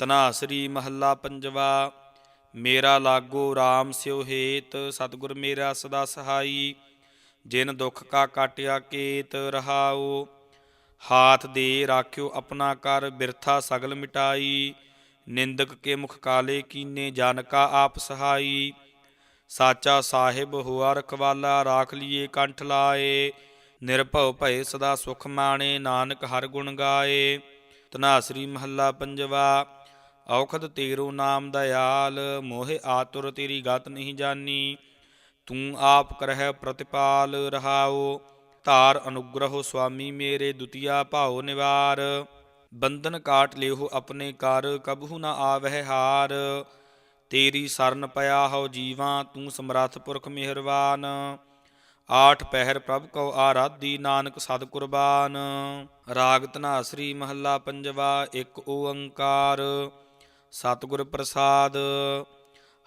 ਤਨਾਸਰੀ ਮਹੱਲਾ ਪੰਜਵਾ, ਮੇਰਾ ਲਾਗੋ RAM ਸਿਉ ਹੇਤ, ਸਤਿਗੁਰ ਮੇਰਾ ਸਦਾ ਸਹਾਈ, ਜਿਨ ਦੁੱਖ ਕਾ ਕਾਟਿਆ ਕੇਤ ਰਹਾਓ ਹਾਥ ਦੇ ਰਾਖਿਓ ਆਪਣਾ ਕਰ ਬਿਰਥਾ ਸਗਲ ਮਿਟਾਈ, ਨਿੰਦਕ ਕੇ ਮੁਖ ਕਾਲੇ ਕੀਨੇ ਜਾਨਕਾ ਆਪ ਸਹਾਈ, ਸਾਚਾ ਸਾਹਿਬ ਹੋਆ ਰਖਵਾਲਾ ਰਾਖ ਲਿਏ ਕੰਠ ਲਾਏ, ਨਿਰਭਉ ਭਏ ਸਦਾ ਸੁਖ ਮਾਣੇ, ਨਾਨਕ ਹਰ ਗੁਣ ਗਾਏ। ਤਨਾਸਰੀ ਮਹੱਲਾ ਪੰਜਵਾ ਔਖਦ ਤੇਰੋ ਨਾਮ ਦਇਆਲ, ਮੋਹਿ ਆਤੁਰ ਤੇਰੀ ਗਤ ਨਹੀਂ ਜਾਨੀ। ਤੂੰ ਆਪ ਕਰਹਿ ਪ੍ਰਤਿਪਾਲ ਰਹਾਓ ਧਾਰ ਅਨੁਗ੍ਰਹ ਸੁਆਮੀ ਮੇਰੇ ਦੁਤੀਆ ਭਾਉ ਨਿਵਾਰ। ਬੰਧਨ ਕਾਟ ਲਿਓ ਆਪਣੇ ਕਰ, ਕਬਹੂ ਨਾ ਆਵਹਿ ਹਾਰ। ਤੇਰੀ ਸਰਨ ਪਿਆ ਹਉ ਜੀਵਾਂ, ਤੂੰ ਸਮਰੱਥ ਪੁਰਖ ਮਿਹਰਬਾਨ ਆਠ ਪਹਿਰ ਪ੍ਰਭ ਕਉ ਆਰਾਧੀ ਨਾਨਕ ਸਦ ਕੁਰਬਾਨ। ਰਾਗ ਧਨਾਸਰੀ ਮਹੱਲਾ ਪੰਜਵਾ, ਇੱਕ ਓੰਕਾਰ। ਸਤਿਗੁਰ ਪ੍ਰਸਾਦ,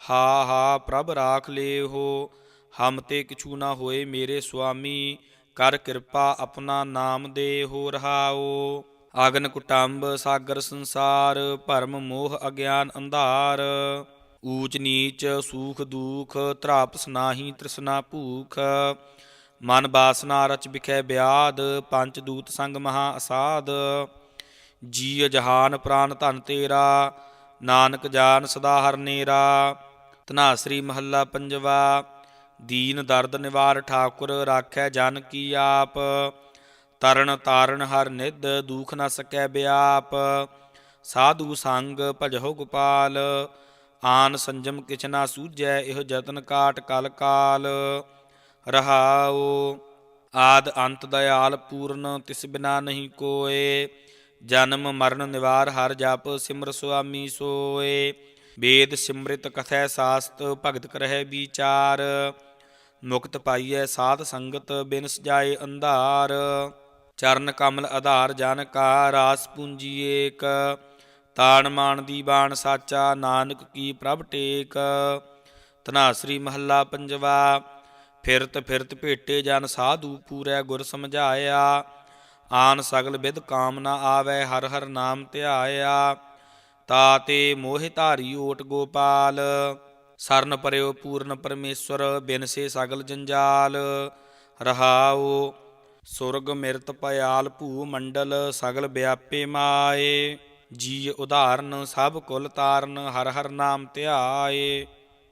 ਹਾ ਹਾ ਪ੍ਰਭ ਰਾਖ ਲੇਹੋ, ਹਮ ਤੇ ਕਿਛੂ ਨਾ ਹੋਏ ਮੇਰੇ ਸੁਆਮੀ, ਕਰ ਕਿਰਪਾ ਆਪਣਾ ਨਾਮ ਦੇ ਹੋ ਰਹਾਓ ਆਗਨ ਕੁਟੰਬ ਸਾਗਰ ਸੰਸਾਰ, ਭਰਮ ਮੋਹ ਅਗਿਆਨ ਅੰਧਾਰ। ਊਚ ਨੀਚ ਸੂਖ ਦੂਖ ਤ੍ਰਾਪਸ ਨਾਹੀ ਤ੍ਰਿਸ਼ਨਾ ਭੂਖ। ਮਨ ਬਾਸਨਾ ਰਚ ਬਿਖੈ ਬਿਆਦ, ਪੰਚ ਦੂਤ ਸੰਗ ਮਹਾ ਅਸਾਦ। ਜੀ ਜਹਾਨ ਪ੍ਰਾਨ ਧਨ ਤੇਰਾ ਨਾਨਕ ਜਾਨ ਸਦਾ ਹਰ ਨੇਰਾ। ਧਨਾਸਰੀ ਮਹੱਲਾ ਪੰਜਵਾ। ਦੀਨ ਦਰਦ ਨਿਵਾਰ ਠਾਕੁਰ ਰਾਖੈ ਜਨ ਕੀ ਆਪ। ਤਰਨ ਤਾਰਨ ਹਰ ਨਿਧ ਦੂਖ ਨਾ ਸਕੈ ਬਿਆਪ। ਸਾਧੂ ਸੰਗ ਭਜਹੁ ਗੋਪਾਲ। ਆਨ ਸੰਜਮ ਕਿਛ ਨਾ ਸੂਝੈ ਇਹੋ ਜਤਨ ਕਾਟ ਕਲ ਕਾਲ। ਰਹਾਉ ਆਦ ਅੰਤ ਦਇਆਲ ਪੂਰਨ ਤਿਸ ਬਿਨਾ ਨਹੀਂ ਕੋਏ। ਜਨਮ ਮਰਨ ਨਿਵਾਰ ਹਰ ਜਪ ਸਿਮਰ ਸੁਆਮੀ ਸੋਏ। ਵੇਦ ਸਿਮਰਿਤ ਕਥੈ ਸਾਸਤ, ਭਗਤ ਕਰਹਿ ਵਿਚਾਰ। ਮੁਕਤ ਪਾਈਐ ਸਾਧ ਸੰਗਤ ਬਿਨ ਸਜਾਏ ਅੰਧਾਰ। ਚਰਨ ਕਮਲ ਆਧਾਰ ਜਨ ਕਾ ਰਾਸ ਪੂੰਜੀ ਏਕ। ਤਾਣ ਮਾਨ ਦੀ ਬਾਣ ਸਾਚਾ ਨਾਨਕ ਕੀ ਪ੍ਰਭ ਟੇਕ। ਧਨਾਸਰੀ ਮਹੱਲਾ ਪੰਜਵਾ, ਫਿਰਤ ਫਿਰਤ ਭੇਟੇ ਜਨ ਸਾਧੂ ਪੂਰੈ ਗੁਰ ਸਮਝਾਇਆ। ਆਨ ਸਗਲ ਵਿਦ ਕਾਮਨਾ ਆਵੈ, ਹਰ ਹਰ ਨਾਮ ਧਿਆਇਆ। ਤਾਤੇ ਮੋਹਿ ਧਾਰੀ ਓਟ ਗੋਪਾਲ, ਸਰਨ ਪਰਿਓ ਪੂਰਨ ਪਰਮੇਸ਼ਵਰ ਬਿਨਸੇ ਸਗਲ ਜੰਜਾਲ। ਰਹਾਉ, ਸੁਰਗ ਮਿਰਤ ਪਿਆਲ ਭੂ ਮੰਡਲ, ਸਗਲ ਵਿਆਪੇ ਮਾਏ। ਜੀ ਉਧਾਰਨ, ਸਭ ਕੁਲ ਤਾਰਨ, ਹਰ ਹਰ ਨਾਮ ਧਿਆਏ।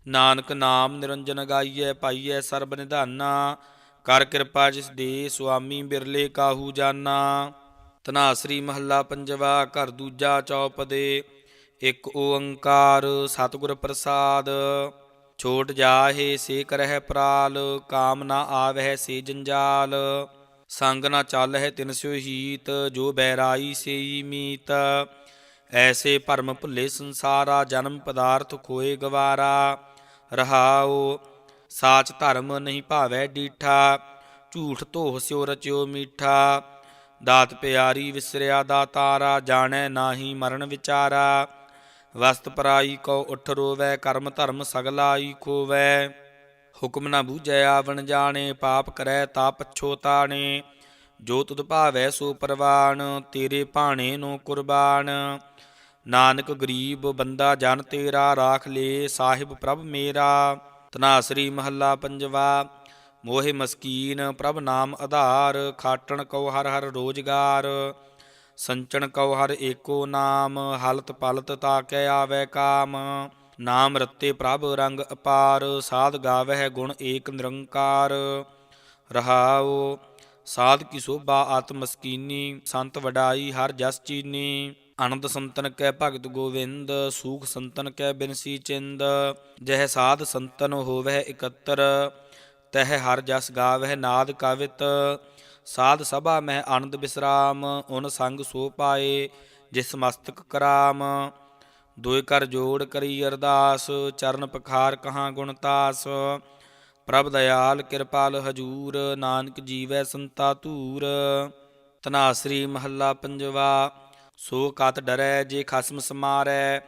ਨਾਨਕ ਨਾਮ ਨਿਰੰਜਨ ਗਾਈਐ, ਪਾਈਐ ਸਰਬ ਨਿਧਾਨਾ। ਕਰ ਕਿਰਪਾ ਜਿਸ ਦੇ ਸੁਆਮੀ ਬਿਰਲੇ ਕਾਹੂ ਜਾਨਾ। ਤਨਾਸਰੀ ਮਹੱਲਾ ਪੰਜਵਾ, ਘਰ ਦੂਜਾ ਚੌਪਦੇ, ਇੱਕ ਓੰਕਾਰ ਸਤਿਗੁਰ ਪ੍ਰਸਾਦ। ਛੋਟ ਜਾਹੇ ਸੇ ਕਰਹਿ ਪ੍ਰਾਲ, ਕਾਮ ਨਾ ਆਵਹਿ ਸੇ ਜੰਜਾਲ। ਸੰਗ ਨਾ ਚੱਲਹਿ ਤਿਨ ਸਿਉ ਹੀਤ, ਜੋ ਬੈਰਾਈ ਸੇਈ ਮੀਤ। ਐਸੇ ਭਰਮ ਭੁੱਲੇ ਸੰਸਾਰਾ, ਜਨਮ ਪਦਾਰਥ ਖੋਏ ਗਵਾਰਾ। ਰਹਾਉ ਸਾਚ ਧਰਮ ਨਹੀਂ ਭਾਵੈ ਡੀਠਾ, ਝੂਠ ਧੋਹ ਸਿਉ ਰਚਿਓ ਮੀਠਾ। ਦਾਤ ਪਿਆਰੀ ਵਿਸਰਿਆ ਦਾ ਤਾਰਾ ਜਾਣੈ ਨਾਹੀ ਮਰਨ ਵਿਚਾਰਾ। ਵਸਤ ਪਰਾਈ ਕੋ ਉਠ ਰੋਵੈ, ਕਰਮ ਧਰਮ ਸਗਲਾਈ ਖੋਵੈ। ਹੁਕਮ ਨਾ ਬੂਝੈ ਆਵਣ ਜਾਣੇ, ਪਾਪ ਕਰੈ ਤਾ ਪਛੋਤਾਣੇ ਜੋ ਤੁਧ ਭਾਵੈ ਸੋ ਪਰਵਾਨ ਤੇਰੇ ਭਾਣੇ ਨੂੰ ਕੁਰਬਾਨ ਨਾਨਕ ਗਰੀਬ ਬੰਦਾ ਜਨ ਤੇਰਾ, ਰਾਖ ਲੇ, ਸਾਹਿਬ ਪ੍ਰਭ ਮੇਰਾ। ਤਨਾਸਰੀ ਮਹੱਲਾ ਪੰਜਵਾ, ਮੋਹਿ ਮਸਕੀਨ ਪ੍ਰਭ ਨਾਮ ਆਧਾਰ, ਖਾਟਣ ਕਉ ਹਰ ਹਰ ਰੋਜਗਾਰ, ਸੰਚਣ ਕਉ ਹਰ ਏਕੋ ਨਾਮ, ਹਲਤ ਪਲਤ ਤਾਕੈ ਆਵੈ ਕਾਮ, ਨਾਮ ਰਤੇ ਪ੍ਰਭ ਰੰਗ ਅਪਾਰ, ਸਾਧ ਗਾਵਹਿ ਗੁਣ ਏਕ ਨਿਰੰਕਾਰ, ਰਹਾਉ, ਸਾਧ ਕੀ ਸੋਭਾ ਆਤਮਸਕੀਨੀ, ਸੰਤ ਵਡਾਈ ਹਰ ਜਸ ਚੀਨੀ ਅਨੰਦ ਸੰਤਨ ਕੈ ਭਗਤ ਗੋਵਿੰਦ, ਸੂਖ ਸੰਤਨ ਕੈ ਬਿਨਸੀ ਚਿੰਦ, ਜਹ ਸਾਧ ਸੰਤਨ ਹੋਵਹਿ ਇਕੱਤਰ, ਤਹ ਹਰ ਜਸ ਗਾਵਹਿ ਨਾਦ ਕਵਿਤ, ਸਾਧ ਸਭਾ ਮਹਿ ਆਨੰਦ ਬਿਸਰਾਮ ਓਨ ਸੰਗ ਸੋ ਪਾਏ ਜਿਸ ਮਸਤਕ ਕਰਾਮ, ਦੋਇ ਕਰ ਜੋੜ ਕਰੀ ਅਰਦਾਸ, ਚਰਨ ਪਖਾਰ ਕਹਾਂ ਗੁਣਤਾਸ ਪ੍ਰਭ ਦਇਆਲ ਕਿਰਪਾਲ ਹਜੂਰ, ਨਾਨਕ ਜੀਵੈ ਸੰਤਾ ਧੂਰ ਤਨਾਸਰੀ ਮਹੱਲਾ ਪੰਜਵਾ। ਸੋ ਕਤ ਡਰੈ, ਜੇ ਖਸਮ ਸਮਾਰੈ,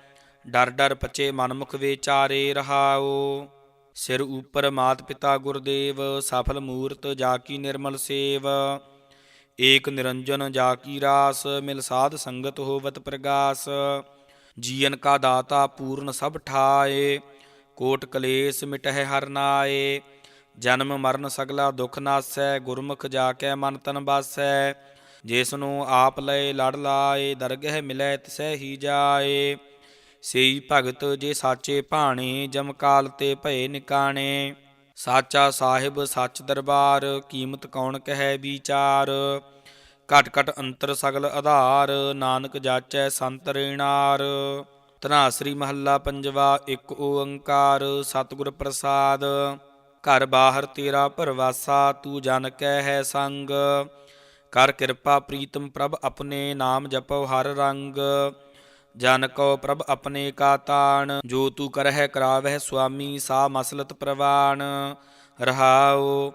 ਡਰ ਡਰ ਪਚੇ ਮਨਮੁਖ ਵਿਚਾਰੇ ਰਹਾਓ ਸਿਰ ਉਪਰ ਮਾਤ ਪਿਤਾ ਗੁਰਦੇਵ, ਸਫਲ ਮੂਰਤ ਜਾ ਕੀ ਨਿਰਮਲ ਸੇਵ। ਏਕ ਨਿਰੰਜਨ ਜਾ ਕੀ ਰਾਸ, ਮਿਲ ਸਾਧ ਸੰਗਤ ਹੋਵਤ ਪ੍ਰਗਾਸ। ਜੀਵਨ ਕਾ ਦਾਤਾ ਪੂਰਨ ਸਭ ਠਾਏ, ਕੋਟ ਕਲੇਸ਼ ਮਿਟਹਿ ਹਰ ਨਾਏ। ਜਨਮ ਮਰਨ ਸਗਲਾ ਦੁਖ ਨਾਸੈ, ਗੁਰਮੁਖ ਜਾ ਕੈ ਮਨ ਤਨ ਬਾਸੈ। ਜਿਸ ਨੂੰ ਆਪ ਲਏ ਲੜ ਲਾਏ, ਦਰਗਹਿ ਮਿਲੈ ਤਿਸੈ ਹੀ ਜਾਏ। ਸੇਈ ਭਗਤ ਜੇ ਸਾਚੇ ਭਾਣੇ, ਜਮ ਕਾਲ ਤੇ ਭਏ ਨਿਕਾਣੇ। ਸਾਚਾ ਸਾਹਿਬ, ਸੱਚ ਦਰਬਾਰ, ਕੀਮਤ ਕੌਣ ਕਹੈ ਵਿਚਾਰ। ਘਟ ਘਟ ਅੰਤਰ ਸਗਲ ਆਧਾਰ, ਨਾਨਕ ਜਾਚੈ ਸੰਤ ਰੇਣਾਰ। ਤਨਾਸਰੀ ਮਹੱਲਾ ਪੰਜਵਾ, ਇੱਕ ਓੰਕਾਰ, ਸਤਿਗੁਰ ਪ੍ਰਸਾਦ। ਘਰ ਬਾਹਰ ਤੇਰਾ ਪਰਵਾਸਾ ਤੂੰ ਜਨ ਕੈ ਹੈ ਸੰਗ। ਕਰ ਕਿਰਪਾ ਪ੍ਰੀਤਮ ਪ੍ਰਭ ਆਪਣੇ ਨਾਮ ਜਪੋ ਹਰ ਰੰਗ। ਜਨ ਕੋ ਪ੍ਰਭ ਆਪਣੇ ਕਾ ਤਾਣ। ਜੋ ਤੂੰ ਕਰਹਿ ਕਰਾਵਹਿ ਸੁਆਮੀ, ਸਾ ਮਸਲਤ ਪ੍ਰਵਾਨ ਰਹਾਉ,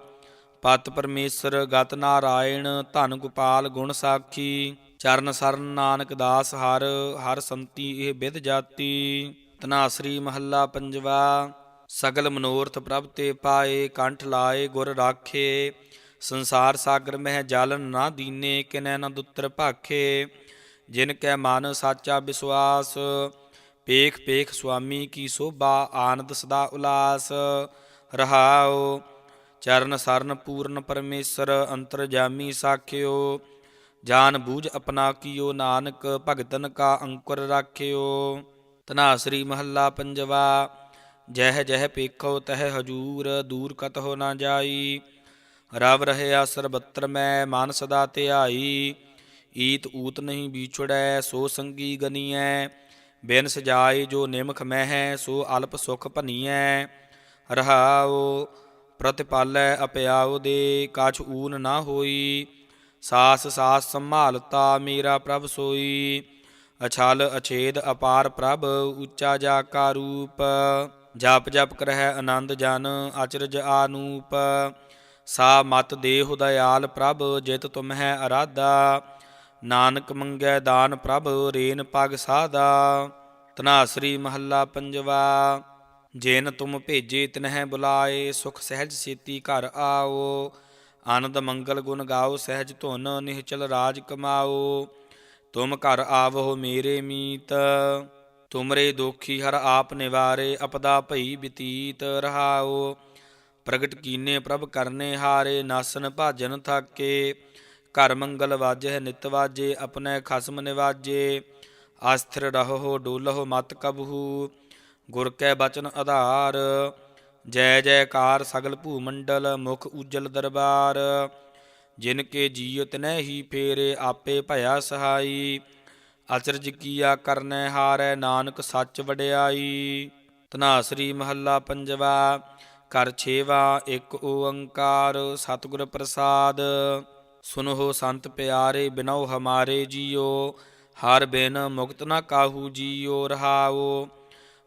ਪਤ ਪਰਮੇਸ਼ਰ, ਗਤ ਨਾਰਾਇਣ, ਧਨ ਗੋਪਾਲ, ਗੁਣ ਸਾਖੀ। ਚਰਨ ਸਰਨ ਨਾਨਕ ਦਾਸ ਹਰ ਹਰ ਸੰਤੀ ਇਹ ਵਿਦ ਜਾਤੀ। ਤਨਾਸਰੀ ਮਹੱਲਾ ਪੰਜਵਾ। ਸਗਲ ਮਨੋਰਥ ਪ੍ਰਭ ਤੇ ਪਾਏ, ਕੰਠ ਲਾਏ, ਗੁਰ ਰਾਖੇ। ਸੰਸਾਰ ਸਾਗਰ ਮਹਿ ਜਲ ਨਾ ਦੀਨੇ ਕਿਨੈ ਨ ਦੁੱਤਰ ਭਾਖੇ, ਜਿਨ ਕੈ ਮਨ ਸਾਚਾ ਵਿਸਵਾਸ, ਪੇਖ ਪੇਖ ਸੁਆਮੀ ਕੀ ਸੋਭਾ ਆਨੰਦ ਸਦਾ ਉਲਾਸ। ਰਹਾਉ, ਚਰਨ ਸਰਨ ਪੂਰਨ ਪਰਮੇਸ਼ਰ ਅੰਤਰਜਾਮੀ ਸਾਖਿਓ, ਜਾਨ ਬੂਝ ਆਪਣਾ ਕੀਓ ਨਾਨਕ, ਭਗਤਨ ਕਾ ਅੰਕੁਰ ਰਾਖਿਓ। ਧਨਾਸਰੀ ਮਹੱਲਾ ਪੰਜਵਾ, ਜਹ ਜਹ ਪੇਖੋ ਤਹ ਹਜੂਰ, ਦੂਰ ਕਤ ਹੋ ਨਾ ਜਾਈ। ਰਵ ਰਹਿਆ ਸਰਬੱਤਰ ਮੈਂ, ਮਨ ਸਦਾ ਧਿਆਈ। ਈਤ ਊਤ ਨਹੀਂ ਵਿਛੜੈ, ਸੋ ਸੰਗੀ ਗਨੀਐ। ਬਿਨ ਸਜਾਏ ਜੋ ਨਿਮਖ ਮਹਿ, ਸੋ ਅਲਪ ਸੁਖ ਭਨੀਐ। ਰਹਾਉ, ਪ੍ਰਤਿਪਾਲੈ ਅਪਿਆਉ ਦੇ, ਕਾਛ ਊਨ ਨਾ ਹੋਈ। ਸਾਸ ਸਾਸ ਸੰਭਾਲਤਾ ਮੇਰਾ ਪ੍ਰਭ ਸੋਈ। ਅਛਲ ਅਛੇਦ ਅਪਾਰ ਪ੍ਰਭ, ਉੱਚਾ ਜਾ ਕਾ ਰੂਪ। ਜਪ ਜਪ ਕਰਹਿ ਆਨੰਦ ਜਨ, ਅਚਰਜ ਆਨੂਪ। ਸਾ ਮਤ ਦੇਹ ਦਇਆਲ ਪ੍ਰਭ, ਜਿਤ ਤੁਮ ਹੈ ਅਰਾਧਾ। ਨਾਨਕ ਮੰਗੈ ਦਾਨ ਪ੍ਰਭ, ਰੇਨ ਪਗ ਸਾਦਾ ਤਨਾਸਰੀ ਮਹੱਲਾ ਪੰਜਵਾ, ਜਿਨ ਤੁਮ ਭੇਜੇ ਤਿਨਹਿ ਬੁਲਾਏ, ਸੁਖ ਸਹਿਜ ਸੇਤੀ ਘਰ ਆਓ। ਆਨੰਦ ਮੰਗਲ ਗੁਣ ਗਾਓ, ਸਹਿਜ ਧੁਨ ਨਿਹਚਲ ਰਾਜ ਕਮਾਓ। ਤੁਮ ਘਰ ਆਵੋ ਮੇਰੇ ਮੀਤ, ਤੁਮਰੇ ਦੋਖੀ ਹਰ ਆਪ ਨਿਵਾਰੇ, ਅਪਦਾ ਭਈ ਬਤੀਤ ਰਹਾਓ। ਪ੍ਰਗਟ ਕੀਨੇ ਪ੍ਰਭ ਕਰਨੇ ਹਾਰੇ, ਨਾਸਨ ਭਾਜਨ ਥਾਕੇ। ਘਰ ਮੰਗਲ ਵਾਜੈ ਨਿਤ ਵਾਜੇ, ਆਪਣੇ ਖਸਮ ਨਿਵਾਜੇ। ਆਸਥਿਰ ਰਹੋ, ਡੋਲਹੁ ਮਤ ਕਬਹੂ। ਗੁਰ ਕੈ ਬਚਨ ਆਧਾਰ। ਜੈ ਜੈਕਾਰ ਸਗਲ ਭੂ ਮੰਡਲ ਮੁਖ ਉਜਲ ਦਰਬਾਰ। ਜਿਨ ਕੇ ਜੀਉ ਤਨੈ ਹੀ ਫੇਰੇ, ਆਪੇ ਭਇਆ ਸਹਾਈ। ਅਚਰਜ ਕੀਆ ਕਰਨੈ ਹਾਰੈ, ਨਾਨਕ ਸੱਚ ਵਡਿਆਈ। ਤਨਾਸਰੀ ਮਹੱਲਾ ਪੰਜਵਾ ਕਰ ਛੇਵਾ ਇੱਕ ਓੰਕਾਰ ਸਤਿਗੁਰ ਪ੍ਰਸਾਦ। ਸੁਨੋ ਸੰਤ ਪਿਆਰੇ ਬਿਨਉ ਹਮਾਰੇ ਜੀਓ, ਹਰ ਬਿਨ ਮੁਕਤ ਨਾ ਕਾਹੂ ਜੀਓ ਰਹਾਓ।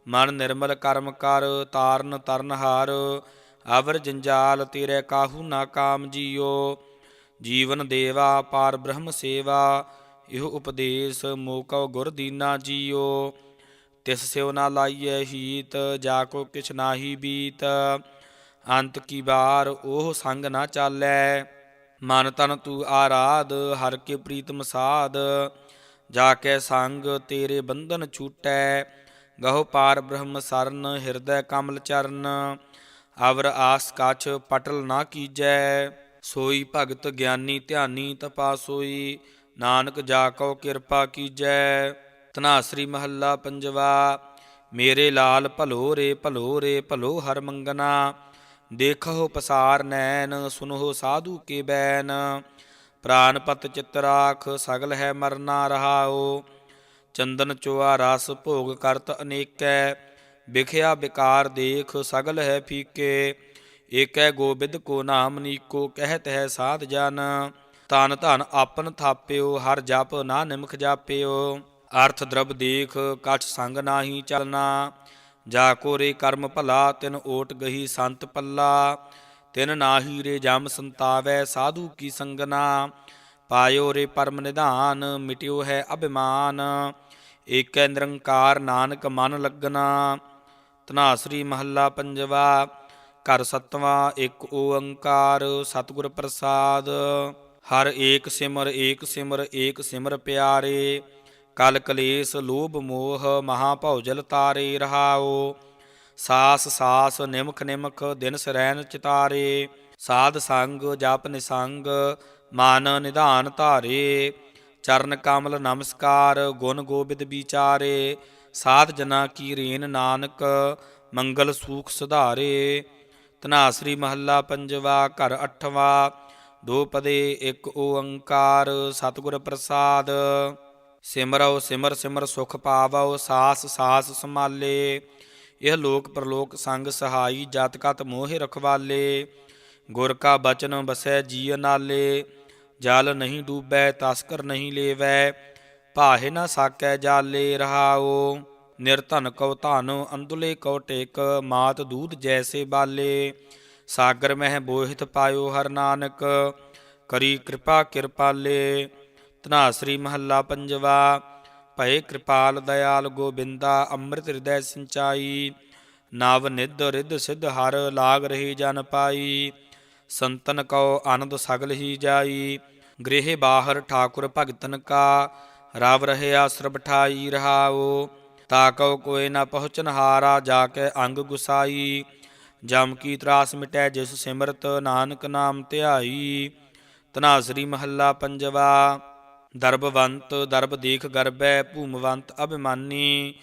ਮਨ ਨਿਰਮਲ ਕਰਮ ਕਰ, ਤਾਰਨ ਤਰਨ ਹਾਰ, ਅਵਰ ਜੰਜਾਲ ਤੇਰੇ ਕਾਹੂ ਨਾ ਕਾਮ ਜੀਓ। ਜੀਵਨ ਦੇਵਾ, ਪਾਰ ਬ੍ਰਹਮ ਸੇਵਾ, ਇਹ ਉਪਦੇਸ਼ ਮੋਕਉ ਗੁਰ ਦੀਨਾ ਜੀਓ। ਤਿਸ ਸਿਉ ਨਾ ਲਾਈਐ ਹੀਤ, ਜਾ ਕੋ ਕਿਛ ਨਾਹੀ ਬੀਤ। ਅੰਤ ਕੀ ਬਾਰ ਉਹ ਸੰਗ ਨਾ ਚਾਲੈ। ਮਨ ਤਨ ਤੂ ਆਰਾਧ, ਹਰ ਕੇ ਪ੍ਰੀਤਮ ਸਾਧ। ਜਾ ਕੇ ਸੰਗ ਤੇਰੇ ਬੰਧਨ ਛੂਟੈ, ਗਹੁ ਪਾਰ ਬ੍ਰਹਮ ਸਰਨ, ਹਿਰਦੈ ਕਮਲ ਚਰਨ। ਅਵਰ ਆਸ ਕਾਛ ਪਟਲ ਨਾ ਕੀਜੈ, ਸੋਈ ਭਗਤ ਗਿਆਨੀ ਧਿਆਨੀ ਤਪਾ ਸੋਈ ਨਾਨਕ ਜਾ ਕਉ ਕਿਰਪਾ ਕੀਜੈ। ਤਨਾਸਰੀ ਮਹੱਲਾ ਪੰਜਵਾ, ਮੇਰੇ ਲਾਲ ਭਲੋ ਰੇ ਭਲੋ ਰੇ ਭਲੋ ਹਰ ਮੰਗਨਾ ਦੇਖੋ ਪਸਾਰ ਨੈਣ ਸੁਨੋ ਸਾਧੂ ਕੇ ਬੈਨ ਪ੍ਰਾਨ ਪਤ ਚਿਤ ਰਾਖ, ਸਗਲ ਹੈ ਮਰਨਾ ਰਹਾਓ ਚੰਦਨ ਚੋਆ ਰਸ ਭੋਗ ਕਰਤ ਅਨੇਕੈ, ਵਿਖਿਆ ਵਿਕਾਰ ਦੇਖ, ਸਗਲ ਹੈ ਫੀਕੇ, ਏਕੈ ਗੋਬਿੰਦ ਕੋ ਨਾਮ ਨੀਕੋ, ਕਹਿਤ ਹੈ ਸਾਧ ਜਨ ਤਨ ਧਨ ਆਪਨ ਥਾਪਿਓ, ਹਰ ਜਪ ਨਾ ਨਿਮਖ ਜਾਪਿਓ। ਅਰਥ ਦਰਬ ਦੇਖ, ਕਛ ਸੰਗ ਨਾਹੀ ਚਲਨਾ। ਜਾ ਕੋ ਰੇ ਕਰਮ ਭਲਾ, ਤਿਨ ਓਟ ਗਹੀ ਸੰਤ ਪੱਲਾ। ਤਿਨ ਨਾਹੀ ਰੇ ਜਮ ਸੰਤਾਵੈ, ਸਾਧੂ ਕੀ ਸੰਗਨਾ। ਪਾਇਓ ਰੇ ਪਰਮ ਨਿਧਾਨ, ਮਿਟਿਓ ਹੈ ਅਭਿਮਾਨ। ਏਕੈ ਨਿਰੰਕਾਰ ਨਾਨਕ ਮਨ ਲੱਗਨਾ। ਧਨਾਸਰੀ ਮਹੱਲਾ ਪੰਜਵਾ, ਘਰ ਸਤਵਾਂ, ਇੱਕ ਓੰਕਾਰ, ਸਤਿਗੁਰ ਪ੍ਰਸਾਦ। ਹਰ ਏਕ ਸਿਮਰ ਏਕ ਸਿਮਰ ਏਕ ਸਿਮਰ ਪਿਆਰੇ। ਕਲ ਕਲੇਸ਼ ਲੋਭ ਮੋਹ ਮਹਾ ਭੌਜਲ ਤਾਰੇ ਰਹਾਓ ਸਾਸ ਸਾਸ ਨਿਮਖ ਨਿਮਖ ਦਿਨ ਸਰੈਨ ਚਿਤਾਰੇ। ਸਾਧ ਸੰਗ ਜਪ ਨਿਸੰਗ ਮਨ ਨਿਧਾਨ ਧਾਰੇ। ਚਰਨ ਕਮਲ ਨਮਸਕਾਰ ਗੁਣ ਗੋਬਿੰਦ ਵਿਚਾਰੇ। ਸਾਧ ਜਨਾ ਕੀ ਰੇਨ ਨਾਨਕ ਮੰਗਲ ਸੂਖ ਸੁਧਾਰੇ। ਧਨਾਸਰੀ ਮਹੱਲਾ ਪੰਜਵਾ ਘਰ ਅਠਵਾ। ਦੋ ਪਦੇ ਇੱਕ ਓੰਕਾਰ ਸਤਿਗੁਰ ਪ੍ਰਸਾਦ। ਸਿਮਰਉ ਸਿਮਰ ਸਿਮਰ ਸੁਖ ਪਾਵਉ, ਸਾਸ ਸਾਸ ਸੰਭਾਲੇ। ਇਹ ਲੋਕ ਪ੍ਰਲੋਕ ਸੰਗ ਸਹਾਈ, ਜਤ ਕਤ ਮੋਹਿ ਰਖਵਾਲੇ। ਗੁਰ ਕਾ ਬਚਨ ਬਸੈ ਜੀ ਨਾਲੇ। ਜਲ ਨਹੀਂ ਡੂਬੈ, ਤਸਕਰ ਨਹੀਂ ਲੇਵੈ। ਭਾਹੇ ਨਾ ਸਾਕੈ ਜਾਲੇ ਰਹਾਓ ਨਿਰਧਨ ਕਉ ਧਨ ਅੰਦੁਲੇ ਕਉ ਟੇਕ। ਮਾਤ ਦੂਧ ਜੈਸੇ ਬਾਲੇ। ਸਾਗਰ ਮਹਿ ਬੋਹਿਤ ਪਾਇਓ ਹਰ ਨਾਨਕ। ਕਰੀ ਕਿਰਪਾ ਕਿਰਪਾਲੇ। ਧਨਾਸਰੀ ਮਹੱਲਾ ਪੰਜਵਾ। ਭਏ ਕਿਰਪਾਲ ਦਇਆਲ ਗੋਬਿੰਦਾ, ਅੰਮ੍ਰਿਤ ਹਿਰਦੈ ਸਿੰਚਾਈ। ਨਾਵ ਨਿਧ ਰਿਧ ਸਿਧ ਹਰ ਲਾਗ ਰਹੀ ਜਨ ਪਾਈ। ਸੰਤਨ ਕਉ ਆਨੰਦ ਸਗਲ ਹੀ ਜਾਈ। ਗ੍ਰਹਿ ਬਾਹਰ ਠਾਕੁਰ ਭਗਤਨ ਕਾ, ਰਾਵ ਰਹੇ ਆਸਰ ਬਠਾਈ ਰਹਾਓ ਤਾ ਕਉ ਕੋਇ ਨਾ ਪਹੁੰਚਨ ਹਾਰਾ ਜਾ ਕੇ ਅੰਗ ਗੁਸਾਈ। ਜਮ ਕੀ ਤਰਾਸ ਮਿਟੈ ਜਿਸ ਸਿਮਰਤ ਨਾਨਕ ਨਾਮ ਧਿਆਈ। ਧਨਾਸਰੀ ਮਹੱਲਾ ਪੰਜਵਾ। ਦਰਬਵੰਤ, ਦਰਬ ਦੇਖ ਗਰਬੈ ਭੂਮਵੰਤ ਅਭਿਮਾਨੀ।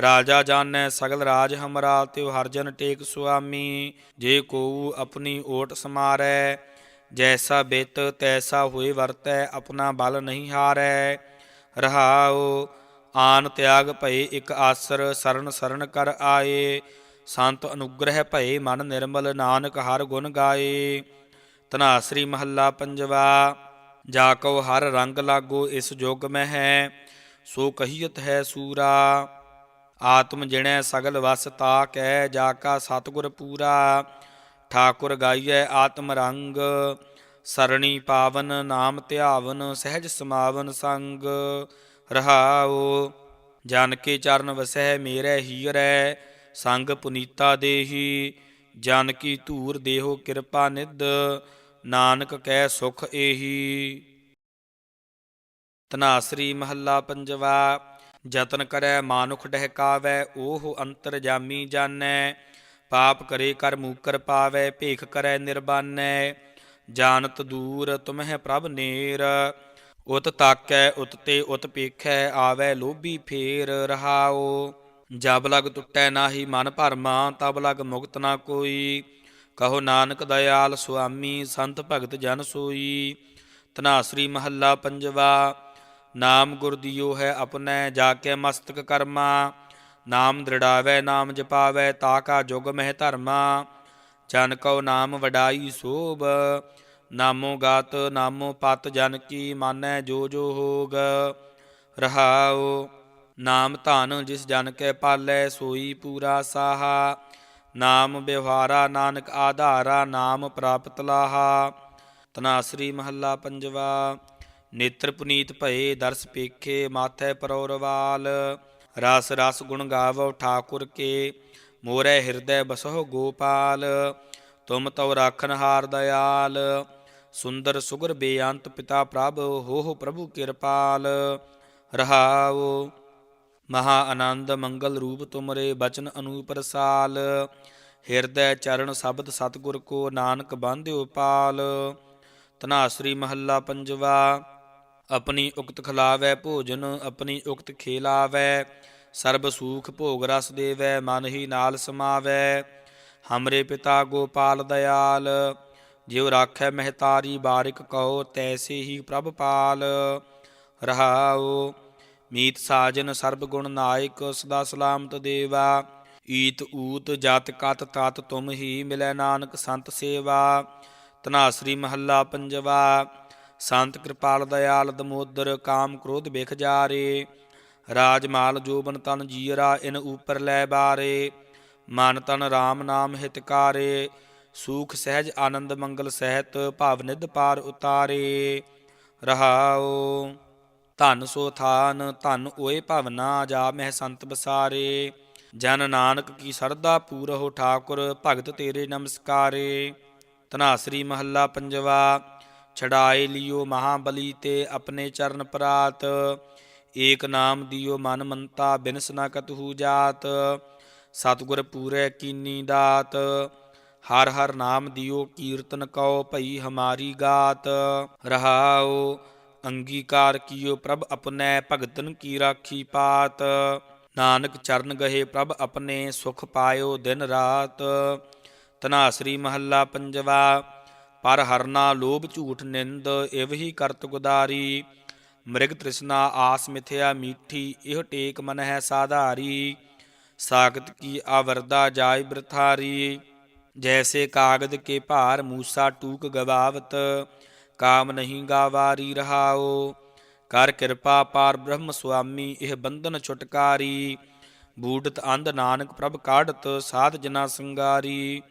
ਰਾਜਾ ਜਾਣੈ ਸਗਲ ਰਾਜ ਹਮਰਾ, ਤਿਉ ਹਰ ਟੇਕ ਸੁਆਮੀ। ਜੇ ਕੋ ਆਪਣੀ ਓਟ ਸਮਾਰੈ, ਜੈਸਾ ਬਿਤ ਤੈਸਾ ਹੋਏ ਵਰਤੈ, ਆਪਣਾ ਬਲ ਨਹੀਂ ਹਾਰੈ। ਰਹਾਉ, ਆਨ ਤਿਆਗ ਭਏ ਇਕ ਆਸਰ, ਸਰਨ ਸਰਨ ਕਰ ਆਏ। ਸੰਤ ਅਨੁਗ੍ਰਹਿ ਭਏ ਮਨ ਨਿਰਮਲ, ਨਾਨਕ ਹਰ ਗੁਣ ਗਾਏ। ਧਨਾਸਰੀ ਮਹੱਲਾ ਪੰਜਵਾ ਜਾ ਕਉ ਹਰ ਰੰਗ ਲਾਗੋ ਇਸ ਜੁਗ ਮਹਿ ਹੈ ਸੋ ਕਹੀਤ ਹੈ ਸੂਰਾ, ਆਤਮ ਜਿਣੈ ਸਗਲ ਵਸ ਤਾ ਕਹਿ ਜਾ ਕਾ ਸਤਿਗੁਰ ਪੂਰਾ, ਠਾਕੁਰ ਗਾਈਐ ਆਤਮ ਰੰਗ, ਸਰਣੀ ਪਾਵਨ ਨਾਮ ਧਿਆਵਨ, ਸਹਿਜ ਸਮਾਵਨ ਸੰਗ, ਰਹਾਉ, ਜਨ ਕੇ ਚਰਨ ਵਸਹਿ ਮੇਰੇ ਹੀਰੈ, ਸੰਗ ਪੁਨੀਤਾ ਦੇਹੀ, ਜਨ ਕੀ ਧੂਰ ਦੇਹੋ ਕਿਰਪਾ ਨਿਧ ਨਾਨਕ ਕੈ ਸੁਖ ਏਹੀ। ਤਨਾਸਰੀ ਮਹੱਲਾ ਪੰਜਵਾ ਜਤਨ ਕਰੈ ਮਾਨੁਖ ਡਹਿਕਾਵੈ ਉਹ ਅੰਤਰ ਜਾਮੀ ਜਾਣੈ। ਪਾਪ ਕਰੇ ਕਰ ਮੂਕਰ ਪਾਵੈ, ਭੇਖ ਕਰੈ ਨਿਰਬਾਨੈ। ਜਾਣਤ ਦੂਰ ਤੁਮਹਿ ਪ੍ਰਭ ਨੇਰ। ਉਤ ਤਾਕੈ, ਉਤ ਤੇ ਉਤ ਪੇਖੈ, ਆਵੈ ਲੋਭੀ ਫੇਰ ਰਹਾਓ ਜਬ ਲਗ ਟੁੱਟੈ ਨਾਹੀ ਮਨ ਭਰਮਾ ਤਬ ਲਗ ਮੁਕਤ ਨਾ ਕੋਈ। ਕਹੋ ਨਾਨਕ ਦਇਆਲ ਸੁਆਮੀ, ਸੰਤ ਭਗਤ ਜਨ ਸੋਈ। ਧਨਾਸਰੀ ਮਹੱਲਾ ਪੰਜਵਾ, ਨਾਮ ਗੁਰ ਦਿਓ ਹੈ ਆਪਣੈ, ਜਾ ਕੇ ਮਸਤਕ ਕਰਮਾ। ਨਾਮ ਦ੍ਰਿੜਾਵੈ, ਨਾਮ ਜਪਾਵੈ, ਤਾ ਕਾ ਜੁਗ ਮਹਿ ਧਰਮਾ। ਜਨ ਕਉ ਨਾਮ ਵਡਾਈ ਸੋਭ, ਨਾਮੋ ਗਾਤ, ਨਾਮੋ ਪਤ ਜਨ ਕੀ ਮਾਨੈ ਜੋ ਜੋ ਹੋਗ। ਰਹਾਉ, ਨਾਮ ਧਨ ਜਿਸ ਜਨ ਕੈ ਪਾਲੈ, ਸੋਈ ਪੂਰਾ ਸਾਹਾ। ਨਾਮ ਵਿਵਹਾਰਾ ਨਾਨਕ ਆਧਾਰਾ ਨਾਮ ਪ੍ਰਾਪਤ ਲਾਹਾ। ਤਨਾਸਰੀ ਮਹੱਲਾ ਪੰਜਵਾ। ਨੇਤਰ ਪੁਨੀਤ ਭਏ ਦਰਸ ਪੇਖੇ ਮਾਥੈ ਪਰੋਰਵਾਲ ਰਸ ਰਸ ਗੁਣ ਗਾਵੋ ਠਾਕੁਰ ਕੇ, ਮੋਰੇ ਹਿਰਦੈ ਬਸਹੁ ਗੋਪਾਲ। ਤੁਮ ਤਉ ਰਾਖਨ ਹਾਰ ਦਇਆਲ। ਸੁੰਦਰ ਸੁਗਰ ਬੇਅੰਤ ਪਿਤਾ ਪ੍ਰਭ ਹੋਹੁ ਪ੍ਰਭੂ ਕਿਰਪਾਲ। ਰਹਾਉ ਮਹਾ ਆਨੰਦ ਮੰਗਲ ਰੂਪ ਤੁਮਰੇ ਬਚਨ ਅਨੂਪ ਰਸਾਲ, ਹਿਰਦੈ ਚਰਨ ਸ਼ਬਦ ਸਤਿਗੁਰ ਕੋ ਨਾਨਕ ਬਾਂਧਿਓ ਪਾਲ ਤਨਾਸਰੀ ਮਹੱਲਾ ਪੰਜਵਾ, ਆਪਣੀ ਉਕਤ ਖਲਾਵੈ ਭੋਜਨ, ਆਪਣੀ ਉਕਤ ਖੇਲਾਵੈ, ਸਰਬ ਸੂਖ ਭੋਗ ਰਸ ਦੇਵੈ, ਮਨ ਹੀ ਨਾਲ ਸਮਾਵੈ। ਹਮਰੇ ਪਿਤਾ ਗੋਪਾਲ ਦਇਆਲ, ਜਿਉ ਰਾਖੈ ਮਹਿਤਾਰੀ ਬਾਰਿਕ ਕਹੋ ਤੈਸੇ ਹੀ ਪ੍ਰਭ ਪਾਲ। ਰਹਾਉ ਮੀਤ ਸਾਜਨ ਸਰਬ ਗੁਣ ਨਾਇਕ, ਸਦਾ ਸਲਾਮਤ ਦੇਵਾ। ਈਤ ਊਤ ਜਤ ਕਤ ਤਤ ਤੁਮ ਹੀ ਮਿਲੈ ਨਾਨਕ ਸੰਤ ਸੇਵਾ। ਧਨਾਸਰੀ ਮਹੱਲਾ ਪੰਜਵਾ, ਸੰਤ ਕਿਰਪਾਲ ਦਇਆਲ ਦਮੋਦਰ, ਕਾਮ ਕ੍ਰੋਧ ਬਿਖ ਜਾਰੇ। ਰਾਜ ਮਾਲ ਜੋਬਨ ਤਨ ਜੀਰਾ, ਇਨ ਉਪਰ ਲੈ ਬਾਰੇ। ਮਨ ਤਨ RAM ਨਾਮ ਹਿਤਕਾਰੇ। ਸੂਖ ਸਹਿਜ ਆਨੰਦ ਮੰਗਲ ਸਹਿਤ, ਭਾਵ ਨਿਧ ਪਾਰ ਉਤਾਰੇ। ਰਹਾਓ ਧਨ ਸੋ ਥਾਨ, ਧਨ ਓਏ ਭਵਨਾ ਜਾ ਮਹਿ ਸੰਤ ਬਸਾਰੇ। ਜਨ ਨਾਨਕ ਕੀ ਸਰਦਾ ਪੂਰਹੁ ਠਾਕੁਰ, ਭਗਤ ਤੇਰੇ ਨਮਸਕਾਰੇ। ਧਨਾਸਰੀ ਮਹੱਲਾ ਪੰਜਵਾ ਛੜਾਏ ਲਿਓ ਮਹਾਬਲੀ ਤੇ ਆਪਣੇ ਚਰਨ ਪਰਾਤ। ਏਕ ਨਾਮ ਦਿਓ ਮਨ ਮੰਤਾ, ਬਿਨਸ ਨਾ ਕਤਹੂ ਜਾਤ। ਸਤਿਗੁਰ ਪੂਰੈ ਕੀਨੀ ਦਾਤ। ਹਰ ਹਰ ਨਾਮ ਦਿਓ ਕੀਰਤਨ ਕਉ ਭਈ ਹਮਾਰੀ ਗਾਤ। ਰਹਾਓ ਅੰਗੀਕਾਰ ਕੀਓ ਪ੍ਰਭ ਆਪਣੈ, ਭਗਤਨ ਕੀ ਰਾਖੀ ਪਾਤ। ਨਾਨਕ ਚਰਨ ਗਏ ਪ੍ਰਭ ਆਪਣੇ, ਸੁਖ ਪਾਇਓ ਦਿਨ ਰਾਤ। ਤਨਾਸਰੀ ਮਹੱਲਾ ਪੰਜਵਾ, ਪਰ ਹਰਨਾ ਲੋਭ ਝੂਠ ਨਿੰਦ ਇਵਹੀ ਕਰਤ ਗੁਦਾਰੀ। ਮ੍ਰਿਗ ਤ੍ਰਿਸ਼ਨਾ ਆਸ ਮਿਥਿਆ ਮੀਠੀ, ਇਹ ਟੇਕ ਮਨ ਹੈ ਸਾਧਾਰੀ। ਸਾਗਤ ਕੀ ਆਵਰਦਾ ਜਾਇ ਬ੍ਰਥਾਰੀ। ਜੈਸੇ ਕਾਗਦ ਕੇ ਭਾਰ ਮੂਸਾ ਟੂਕ ਗਵਾਵਤ ਕਾਮ ਨਹੀਂ ਗਾਵਾਰੀ ਰਹਾਓ। ਕਰ ਕਿਰਪਾ ਪਾਰ ਬ੍ਰਹਮ ਸੁਆਮੀ, ਇਹ ਬੰਧਨ ਛੁਟਕਾਰੀ। ਬੂਡਤ ਅੰਧ ਨਾਨਕ ਪ੍ਰਭ ਕਾਢਤ, ਸਾਧ ਜਨਾ ਸੰਗਾਰੀ।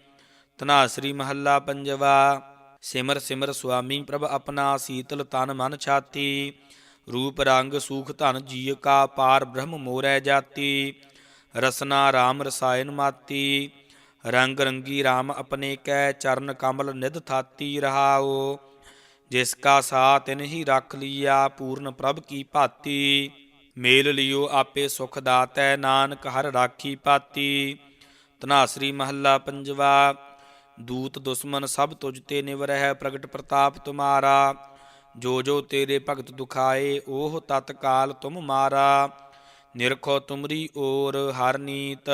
ਧਨਾਸਰੀ ਮਹੱਲਾ ਪੰਜਵਾ, ਸਿਮਰ ਸਿਮਰ ਸੁਆਮੀ, ਪ੍ਰਭ ਆਪਣਾ ਸੀਤਲ ਤਨ ਮਨ ਛਾਤੀ। ਰੂਪ ਰੰਗ ਸੂਖ ਧਨ ਜੀਅ ਕਾ ਪਾਰ ਬ੍ਰਹਮ ਮੋਰੈ ਜਾਤੀ। ਰਸਨਾ ਰਾਮ ਰਸਾਇਨ ਮਾਤੀ। ਰੰਗ ਰੰਗੀ RAM ਆਪਣੇ ਕੈ ਚਰਨ ਕਮਲ ਨਿਧ ਥਾਤੀ ਰਹਾਓ। ਜਿਸ ਕਾ ਸਾ ਤਿਨ ਹੀ ਰੱਖ ਲੀਆ ਪੂਰਨ ਪ੍ਰਭ ਕੀ ਭਾਤੀ। ਮੇਲ ਲਿਓ ਆਪੇ ਸੁਖ ਦਾਤੈ, ਨਾਨਕ ਹਰ ਰਾਖੀ ਪਾਤੀ। ਤਨਾਸਰੀ ਮਹੱਲਾ ਪੰਜਵਾ, ਦੂਤ ਦੁਸ਼ਮਨ ਸਭ ਤੁਝ ਤੇ ਨਿਵਰਹਿ, ਪ੍ਰਗਟ ਪ੍ਰਤਾਪ ਤੁਮਾਰਾ। ਜੋ ਜੋ ਤੇਰੇ ਭਗਤ ਦੁਖਾਏ, ਉਹ ਤਤਕਾਲ ਤੁਮ ਮਾਰਾ। ਨਿਰਖੋ ਤੁਮਰੀ ਓਰ ਹਰ ਨੀਤ,